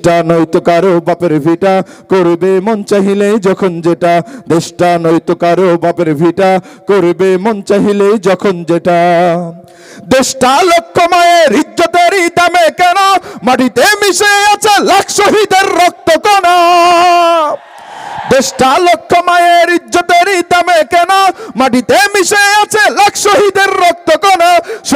দেশটা নয়তো কারও বাপের ভিটা। করবে মন চাহিলে যখন যেটা, দেশটা নয়তো কারও বাপের ভিটা। করবে মন চাহিলে যখন যেটা। দেশটা লক্ষ মায়ের ইজ্জতেরই দামে কেন, মাটিতে মিশে আছে লাখ শহীদের রক্ত কণা দেশটা লক্ষ মায়ের ইজ্জতেরই দামে কেন, মাটিতে মিশে আছে লাখ শহীদের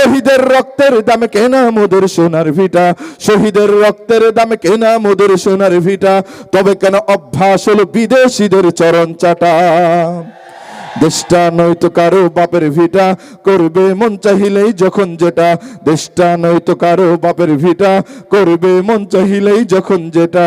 শহীদের রক্তের দামে কেনা মোদের সোনার ভিটা, শহীদের রক্তের দামে কেনা মোদের সোনার ভিটা, তবে কেন অভ্যাস হলো বিদেশিদের চরণ চাটা? দেশটা নয়তো কারও বাপের ভিটা, করবে মন চাহিলেই যখন যেটা। দেশটা নয়তো কারও বাপের ভিটা, করবে মন চাহিলেই যখন যেটা।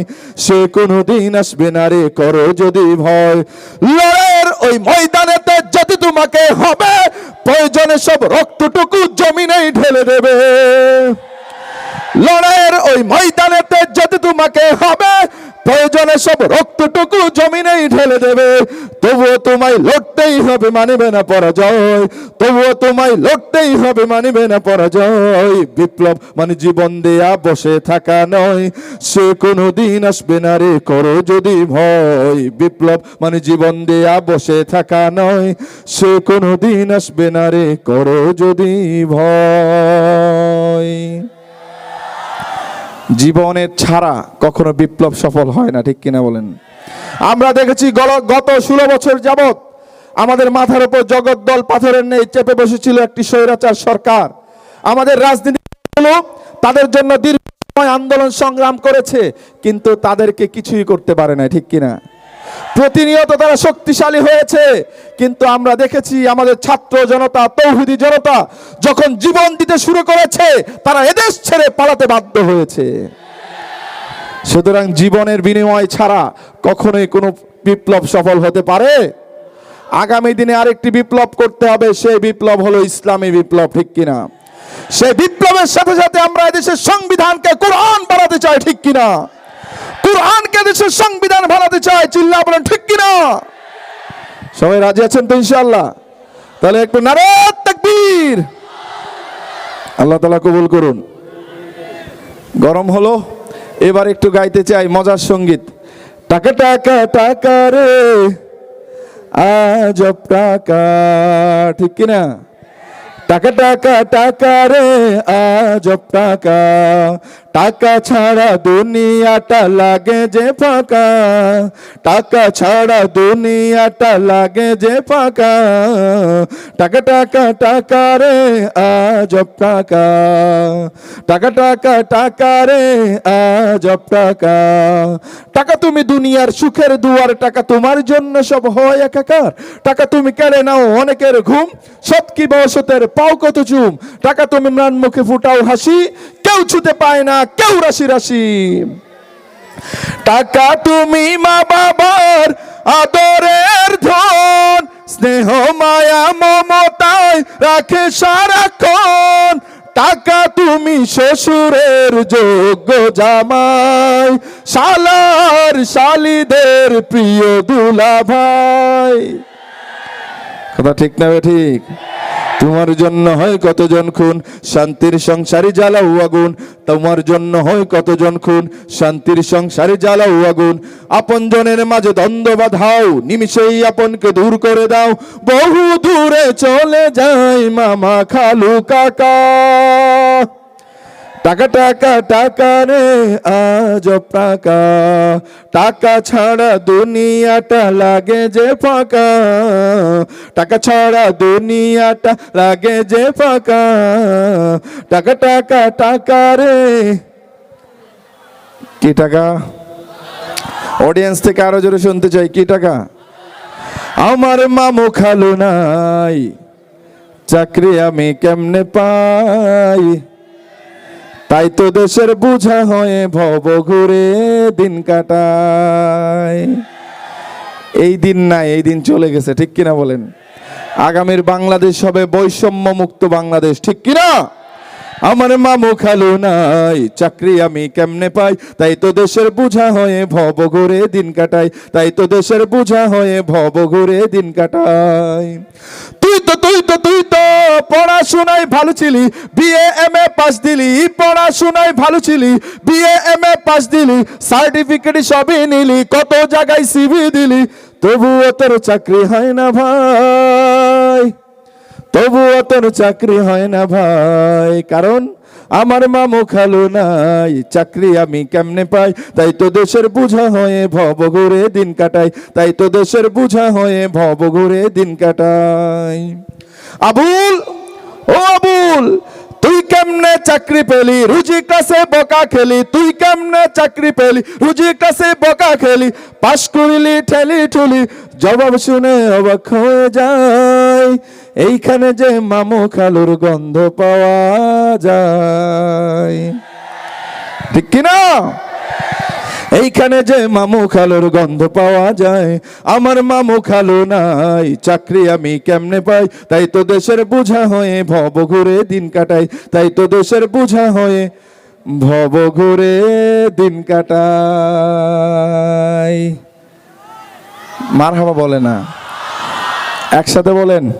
সে কোনো দিন আসবে না রে, করো যদি ভয়। লড়াইয়ের ওই ময়দানেতে যদি তোমাকে হবে, প্রয়োজনে সব রক্তটুকু জমিনেই ঢেলে দেবে। লড়াইয়ের ওই ময়দানেতে যদি তোমাকে হবে প্রয়োজনে সব রক্তটুকু জমিনেই ঢেলে দেবে। তবুও তোমায় লড়তেই হবে মানিবে না পরাজয়। তবুও তোমায় লড়তেই হবে মানিবে না পরাজয়। বিপ্লব মানে জীবন দেয়া, বসে থাকা নয়। সে কোনো দিন আসবে না রে, করো যদি ভয়। বিপ্লব মানে জীবন দেয়া, বসে থাকা নয়। সে কোনো দিন আসবে না রে, করো যদি ভয়। জীবনের ছাড়া কখনো বিপ্লব সফল হয় না, ঠিক কিনা বলেন? আমরা দেখেছি গত ষোলো বছর যাবৎ আমাদের মাথার উপর জগদ্দল পাথরের নেই, চেপে বসেছিল একটি স্বৈরাচার সরকার। আমাদের রাজনীতিগুলো তাদের জন্য দীর্ঘ সময় আন্দোলন সংগ্রাম করেছে, কিন্তু তাদেরকে কিছুই করতে পারে না ঠিক কিনা? প্রতিনিয়ত তারা শক্তিশালী হয়েছে। কিন্তু আমরা দেখেছি আমাদের ছাত্র জনতা, তৌহিদি জনতা যখন জীবন দিতে শুরু করেছে, তারা এদেশ ছেড়ে পালাতে বাধ্য হয়েছে। সুতরাং জীবনের বিনিময় ছাড়া কখনোই কোনো বিপ্লব সফল হতে পারে। আগামী দিনে আরেকটি বিপ্লব করতে হবে, সেই বিপ্লব হলো ইসলামী বিপ্লব, ঠিক কিনা? সেই বিপ্লবের সাথে সাথে আমরা এদেশের সংবিধানকে কোরআন বানাতে চাই, ঠিক কিনা? কোরআনকে দেশের সংবিধান বানাতে চাই চিল্লা বলেন, ঠিক কিনা? সবাই রাজি আছেন তো ইনশাআল্লাহ? তাহলে একটু নারাত তাকবীর। আল্লাহ তালা কবুল করুন। গরম হলো, এবার একটু গাইতে চাই মজার সংগীত। টাকা টাকা টাকা রে আজব টাকা ঠিক কিনা? টাকা টাকা টাকা রে আজব টাকা। টাকা ছাড়া দুনিয়াটা লাগে যে ফাঁকা। টাকা ছাড়া দুনিয়াটা লাগে যে ফাঁকা। টাকা টাকা টাকা রে আজব টাকা। টাকা টাকা টাকা রে আজব টাকা। টাকা তুমি দুনিয়ার সুখের দুয়ার, টাকা তোমার জন্য সব হয় একাকার। টাকা তুমি কেড়ে নাও অনেকের ঘুম, সৎ কি বসতের পাও কত চুম। টাকা তুমি ম্লান মুখে ফুটাও হাসি। কেউ ছুতে পায় না, কেউ রাশি রাশি। টাকা তুমি মা বাবার আদরের ধন, স্নেহ, মায়া, মমতায় রাখে সারাক্ষণ। টাকা তুমি শ্বশুরের যোগ্য জামাই, শালার শালিদের প্রিয় দুলা ভাই কথা ঠিক না ঠিক? তোমার জন্য হয় কতজন খুন? শান্তির সংসারে জ্বালাও আগুন। তোমার জন্য হয় কতজন খুন? শান্তির সংসারে জ্বালাও আগুন। আপন জনের মাঝে দ্বন্দ্ব বাধাও। নিমিষেই আপনকে দূর করে দাও। বহু দূরে চলে যায় মামা খালু কাকা। টাকা টাকা টাকা রে আজব টাকা টাকা ছাড়া দুনিয়াটা লাগে যে ফাঁকা। টাকা ছাড়া দুনিয়াটা লাগে যে ফাঁকা। টাকা টাকা টাকা রে। কি টাকা? অডিয়েন্স থেকে আরও জোরে শুনতে চাই, কি টাকা? আমার মামু খালু নাই, চাকরি আমি কেমনে পাই? তাই তো দেশের বুঝা হয়ে ভব ঘুরে দিন কাটায়। এই দিন নাই, এই দিন চলে গেছে, ঠিক কিনা বলেন? আগামীর বাংলাদেশ হবে বৈষম্য মুক্ত বাংলাদেশ, ঠিক কিনা? আমার মামু খালু নাই, চাকরি আমি কেমনে পাই? তাই তো দেশের বুঝা হয়ে ভব ঘুরে দিন কাটাই, তাই তো দেশের বুঝা হয়ে ভব ঘুরে দিন কাটাই। তুই তো তুই তো তুই তো পড়াশোনায় ভালো ছিলি, বিএ এম এ পাস দিলি, পড়াশোনায় ভালো ছিলি, বিএ এম এ পাস দিলি, সার্টিফিকেট সবই নিলি, কত জায়গায় সিভি দিলি, তবুও তোর চাকরি হয় না ভাই। তবুও তোর চাকরি হয় না ভাই, কারণ আমার মামু খালু নাই, চাকরি আমি কেমনে পাই? তাই তো দেশের বুঝা হয়ে ভব ঘুরে দিন কাটাই, তাই তো দেশের বুঝা হয়ে ভব ঘুরে দিন কাটাই। আবুল, ও আবুল, তুই কেমনে চাকরি পেলি? রুজি কাছে বকা খেলি, তুই কেমনে চাকরি পেলি? রুজি কাছে বকা খেলি, পাশ করিলি, ঠেলি ঠুলি, জবাব শুনে অবাক হয়ে যায়। এইখানে যে মামু খালুর গন্ধ পাওয়া যায়। ঠিক কিনা? এইখানে যে মামু খালুর গন্ধ পাওয়া যায়, আমার মামু খালু নাই, চাকরি আমি কেমনে পাই? তাই তো দেশের বুঝা হয়ে ভব ঘুরে দিন কাটাই, তাই তো দেশের বুঝা হয়ে ভব ঘুরে দিন কাটাই। মার হাবা বলে না। একসাথে বলেন।